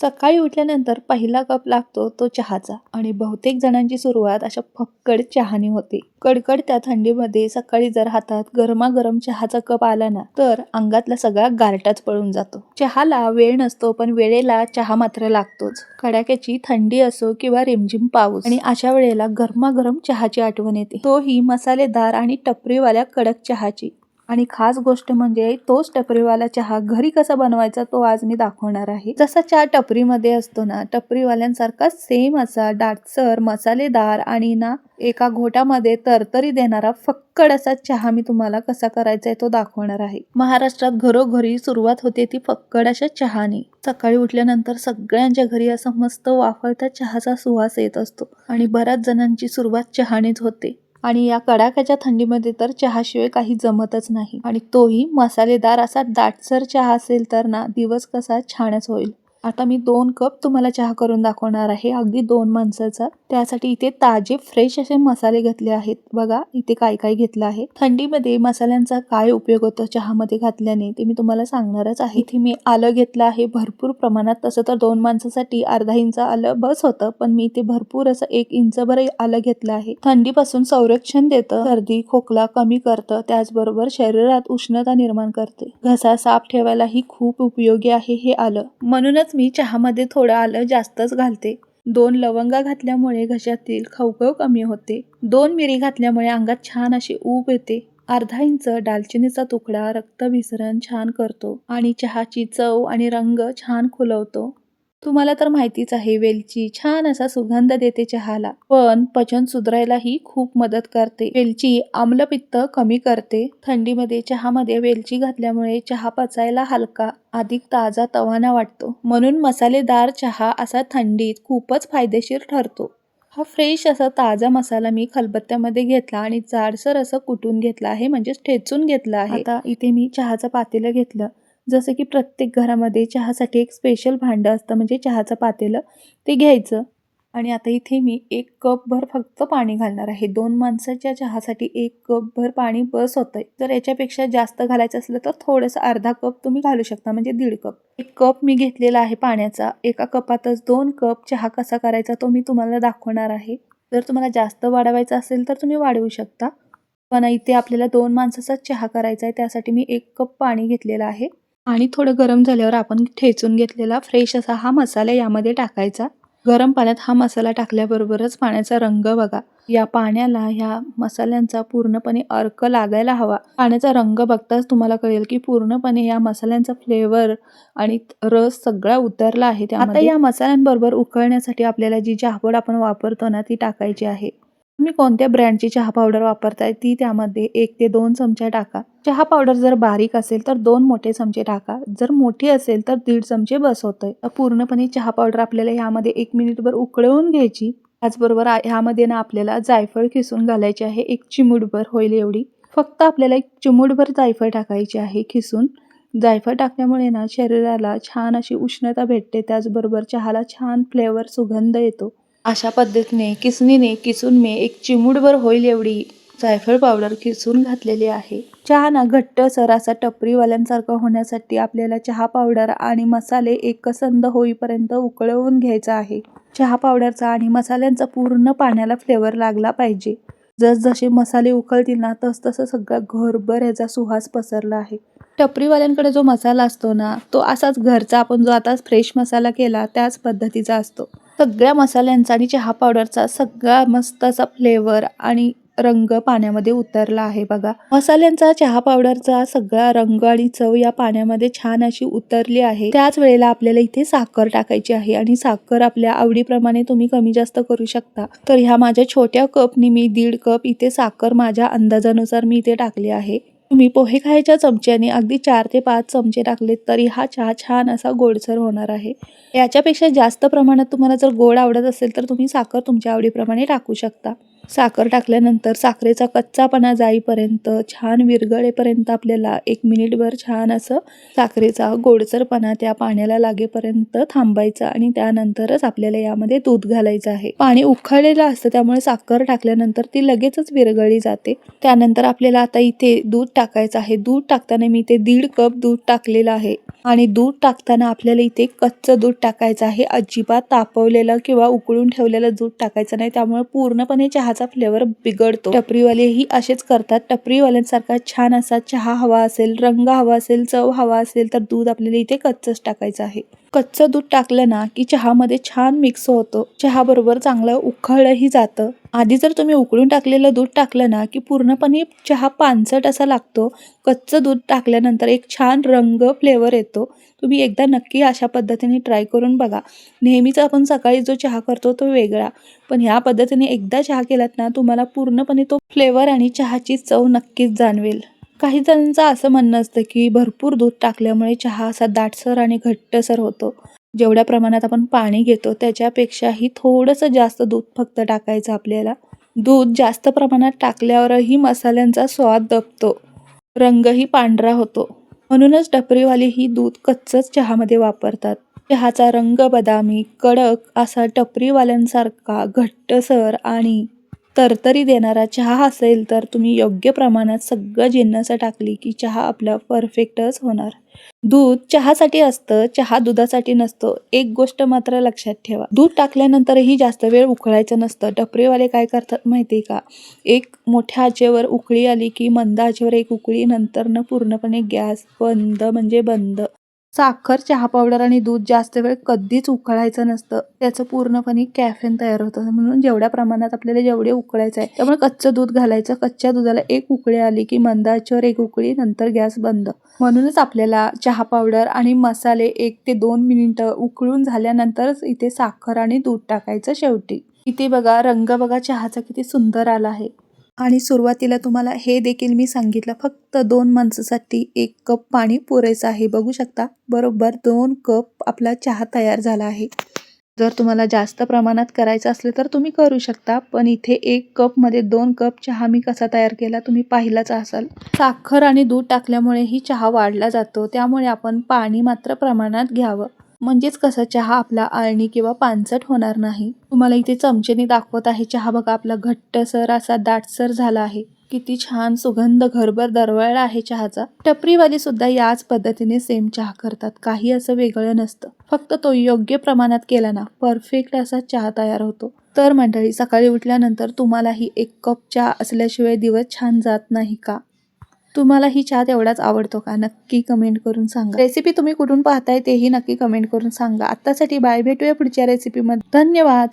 सकाळी उठल्यानंतर पहिला कप लागतो तो चहाचा. आणि बहुतेक जणांची सुरुवात अशा फक्कड चहाने होते. कडकडत्या थंडीमध्ये सकाळी जर हातात गरमागरम चहाचा कप आला ना तर अंगातला सगळा गारटाच पळून जातो. चहाला वेळ नसतो पण वेळेला चहा मात्र लागतोच. कडाक्याची थंडी असो किंवा रिमझिम पाऊस. आणि अशा वेळेला गरमागरम चहाची आठवण येते. तोही मसालेदार आणि टपरीवाल्या कडक चहाची. आणि खास गोष्ट म्हणजे तोच टपरीवाला चहा घरी कसा बनवायचा तो आज मी दाखवणार आहे. जसा चहा टपरीमध्ये असतो ना टपरीवाल्यांसारखा सेम असा दाटसर मसालेदार आणि ना एका घोटामध्ये तरतरी देणारा फक्कड असा चहा मी तुम्हाला कसा करायचा आहे तो दाखवणार आहे. महाराष्ट्रात घरोघरी सुरुवात होते ती फक्कड अशा चहाने. सकाळी उठल्यानंतर सगळ्यांच्या घरी असा मस्त वाफळता चहाचा सुवास येत असतो आणि बऱ्याच जणांची सुरुवात चहानेच होते. आणि या कडाक्याच्या थंडीमध्ये तर चहाशिवाय काही जमतच नाही. आणि तोही मसालेदार असा दाटसर चहा असेल तर ना दिवस कसा छानच होईल. आता मी दोन कप तुम्हाला चहा करून दाखवणार आहे अगदी दोन माणसाचा. त्यासाठी इथे ताजे फ्रेश असे मसाले घेतले आहेत. बघा इथे काय काय घेतलं आहे. थंडीमध्ये मसाल्यांचा काय उपयोग होतो चहामध्ये घातल्याने ते मी तुम्हाला सांगणारच आहे. इथे मी आलं घेतलं आहे भरपूर प्रमाणात. तसं तर दोन माणसासाठी अर्धा इंच आलं बस होतं पण मी इथे भरपूर असं एक इंच भर आलं घेतलं आहे. थंडीपासून संरक्षण देतं सर्दी खोकला कमी करतं त्याचबरोबर शरीरात उष्णता निर्माण करते. घसा साफ ठेवायलाही खूप उपयोगी आहे हे आलं. म्हणूनच मी चहामध्ये थोडं आलं जास्तच घालते. दोन लवंगा घातल्यामुळे घशातील खवखव कमी होते. दोन मिरी घातल्यामुळे अंगात छान अशी ऊब येते. अर्धा इंच दालचिनीचा तुकडा रक्तभिसरण छान करतो आणि चहाची चव आणि रंग छान खुलवतो. तुम्हाला तर माहितीच आहे वेलची छान असा सुगंध देते चहाला. पण पचन सुधारायलाही खूप मदत करते. वेलची आम्लपित्त कमी करते. थंडीमध्ये चहामध्ये वेलची घातल्यामुळे चहा पचायला हलका अधिक ताजा तवाना वाटतो. म्हणून मसालेदार चहा असा थंडीत खूपच फायदेशीर ठरतो. हा फ्रेश असा ताजा मसाला मी खलबत्त्यामध्ये घेतला आणि जाडसर असं कुटून घेतला आहे म्हणजेच ठेचून घेतला आहे. आता इथे मी चहाचं पातेलं घेतलं. जसं की प्रत्येक घरामध्ये चहासाठी एक स्पेशल भांडं असतं म्हणजे चहाचं पातेलं ते घ्यायचं. आणि आता इथे मी एक कपभर फक्त पाणी घालणार आहे. दोन माणसाच्या चहासाठी एक कपभर पाणी बस होतंय. जर याच्यापेक्षा जास्त घालायचं असलं तर थोडंसं अर्धा कप तुम्ही घालू शकता म्हणजे दीड कप. एक कप मी घेतलेला आहे पाण्याचा. एका कपातच दोन कप चहा कसा करायचा तो मी तुम्हाला दाखवणार आहे. जर तुम्हाला जास्त वाढवायचा असेल तर तुम्ही वाढवू शकता. पण इथे आपल्याला दोन माणसाचा चहा करायचा आहे त्यासाठी मी एक कप पाणी घेतलेलं आहे. आणि थोडं गरम झाल्यावर आपण ठेचून घेतलेला फ्रेश असा हा मसाला यामध्ये टाकायचा. गरम पाण्यात हा मसाला टाकल्याबरोबरच पाण्याचा रंग बघा. या पाण्याला ह्या मसाल्यांचा पूर्णपणे अर्क लागायला हवा. पाण्याचा रंग बघताच तुम्हाला कळेल की पूर्णपणे या मसाल्यांचा फ्लेवर आणि रस सगळा उतरला आहे. आता या मसाल्यांबरोबर उकळण्यासाठी आपल्याला जी चहापूड आपण वापरतो ना ती टाकायची आहे. तुम्ही कोणत्या ब्रँडची चहा पावडर वापरताय? ती त्यामध्ये एक ते दोन चमचे टाका. चहा पावडर जर बारीक असेल तर दोन मोठे चमचे टाका. जर मोठी असेल तर दीड चमचे बस होतंय पूर्णपणे चहा पावडर आपल्याला ह्यामध्ये एक मिनिटभर उकळवून घ्यायची. त्याचबरोबर ह्यामध्ये ना आपल्याला जायफळ खिसून घालायची आहे. एक चिमूटभर होईल एवढी. फक्त आपल्याला एक चिमूटभर जायफळ टाकायची आहे खिसून. जायफळ टाकल्यामुळे ना शरीराला छान अशी उष्णता भेटते. त्याचबरोबर चहाला छान फ्लेवर सुगंध येतो. अशा पद्धतीने किसणीने किसून मी एक चिमूटभर होईल एवढी जायफळ पावडर किसून घातलेली आहे. चहा ना घट्ट सर असा टपरीवाल्यांसारखं होण्यासाठी आपल्याला चहा पावडर आणि मसाले एकसंध होईपर्यंत उकळवून घ्यायचा आहे. चहा पावडरचा आणि मसाल्यांचा पूर्ण पाण्याला फ्लेवर लागला पाहिजे. जसजसे मसाले उकळतील ना तसतसं सगळा घरभर याचा सुहास पसरला आहे. टपरीवाल्यांकडे जो मसाला असतो ना तो असाच घरचा आपण जो आता फ्रेश मसाला केला त्याच पद्धतीचा असतो. सगळ्या मसाल्यांचा आणि चहा पावडरचा सगळा मस्त असा फ्लेवर आणि रंग पाण्यामध्ये उतरला आहे बघा. मसाल्यांचा चहा पावडरचा सगळा रंग आणि चव या पाण्यामध्ये छान अशी उतरली आहे. त्याच वेळेला आपल्याला इथे साखर टाकायची आहे आणि साखर आपल्या आवडीप्रमाणे तुम्ही कमी जास्त करू शकता. तर ह्या माझ्या छोट्या कपनी मी दीड कप इथे साखर माझ्या अंदाजानुसार मी इथे टाकली आहे. तुम्ही पोहे खायच्या चमच्याने अगदी चार ते पाच चमचे टाकलेत तरी हा चहा छान असा गोडसर होणार आहे. याच्यापेक्षा जास्त प्रमाणात तुम्हाला जर गोड आवडत असेल तर तुम्ही साखर तुमच्या आवडीप्रमाणे टाकू शकता. साखर टाकल्यानंतर साखरेचा कच्चापणा जाईपर्यंत छान विरघळेपर्यंत आपल्याला एक मिनिटभर छान असं साखरेचा गोडसरपणा त्या पाण्याला लागेपर्यंत थांबायचा आणि त्यानंतरच आपल्याला यामध्ये दूध घालायचं आहे. पाणी उखळलेलं असतं त्यामुळे साखर टाकल्यानंतर ती लगेचच विरघळली जाते. त्यानंतर आपल्याला आता इथे दूध टाकायचं आहे. दूध टाकताना मी इथे दीड कप दूध टाकलेलं आहे. आणि दूध टाकताना आपल्याला इथे कच्चं दूध टाकायचं आहे. अजिबात तापवलेलं किंवा उकळून ठेवलेलं दूध टाकायचं नाही. त्यामुळे पूर्णपणे चहाचा फ्लेवर बिघडतो. टपरीवालेही असेच करतात. टपरीवाल्यांसारखा छान असा चहा हवा असेल रंग हवा असेल चव हवा असेल तर दूध आपल्याला इथे कच्चंच टाकायचं आहे. कच्चं दूध टाकलं ना की चहामध्ये छान मिक्स होतो. चहा बरोबर चांगलं उखळलंही जातं. आधी जर तुम्ही उकळून टाकलेलं दूध टाकलं ना की पूर्णपणे चहा पानसट असा लागतो कच्चं दूध टाकल्यानंतर एक छान रंग फ्लेवर येतो. तुम्ही एकदा नक्की अशा पद्धतीने ट्राय करून बघा. नेहमीच आपण सकाळी जो चहा करतो तो वेगळा. पण ह्या पद्धतीने एकदा चहा केलात ना तुम्हाला पूर्णपणे तो फ्लेवर आणि चहाची चव नक्कीच जाणवेल. काही जणांचं असं म्हणणं असतं की भरपूर दूध टाकल्यामुळे चहा असा दाटसर आणि घट्टसर होतो. जेवढ्या प्रमाणात आपण पाणी घेतो त्याच्यापेक्षाही थोडंसं जास्त दूध फक्त टाकायचं आपल्याला. दूध जास्त प्रमाणात टाकल्यावरही मसाल्यांचा स्वाद दबतो. रंगही पांढरा होतो. म्हणूनच टपरीवाली ही दूध कच्चंच चहामध्ये वापरतात. चहाचा रंग बदामी कडक असा टपरीवाल्यांसारखा घट्टसर आणि तरतरी देणारा चहा असेल तर तुम्ही योग्य प्रमाणात सगळं जिन्नसं टाकली की चहा आपला परफेक्टच होणार. दूध चहासाठी असतं चहा दुधासाठी नसतो. एक गोष्ट मात्र लक्षात ठेवा. दूध टाकल्यानंतरही जास्त वेळ उकळायचं नसतं. टपरीवाले काय करतात माहिती आहे का? एक मोठ्या आचेवर उकळी आली की मंद आचेवर एक उकळी नंतरनं पूर्णपणे गॅस बंद म्हणजे बंद. साखर चहा पावडर आणि दूध जास्त वेळ कधीच उकळायचं नसतं. त्याचं पूर्णपणे कॅफेन तयार होतं. म्हणून जेवढ्या प्रमाणात आपल्याला जेवढे उकळायचं आहे त्यामुळे कच्चं दूध घालायचं. कच्च्या दुधाला एक उकळी आली की मंदाच्यावर एक उकळी नंतर गॅस बंद. म्हणूनच आपल्याला चहा पावडर आणि मसाले एक ते दोन मिनिटं उकळून झाल्यानंतरच इथे साखर आणि दूध टाकायचं शेवटी. इथे बघा रंग बघा चहाचा किती सुंदर आला आहे. आणि सुरुवातीला तुम्हाला हे देखील मी सांगितलं फक्त दोन माणसासाठी एक कप पाणी पुरेसं आहे. बघू शकता बरोबर दोन कप आपला चहा तयार झाला आहे. जर तुम्हाला जास्त प्रमाणात करायचं असलं तर तुम्ही करू शकता पण इथे एक कपमध्ये दोन कप चहा मी कसा तयार केला तुम्ही पाहिलाच असाल. साखर आणि दूध टाकल्यामुळे ही चहा वाढला जातो त्यामुळे आपण पाणी मात्र प्रमाणात घ्यावं. म्हणजेच कसा चहा आपला आळणी किंवा पानसट होणार नाही? तुम्हाला इथे चमचेने दाखवत आहे चहा बघा आपला घट्टसर असा दाटसर झाला आहे. किती छान सुगंध घरभर दरवळला आहे चहाचा. टपरीवाली सुद्धा याच पद्धतीने सेम चहा करतात काही असं वेगळं नसतं. फक्त तो योग्य प्रमाणात केला ना परफेक्ट असा चहा तयार होतो. तर मंडळी सकाळी उठल्यानंतर तुम्हालाही एक कप चहा असल्याशिवाय दिवस छान जात नाही का? तुम्हाला ही चहा तेवढाच आवडतो का? नक्की कमेंट करून सांगा. रेसिपी तुम्ही कुठून पाहताय तेही नक्की कमेंट करून सांगा. आत्तासाठी बाय भेटूया पुढच्या रेसिपीमध्ये धन्यवाद.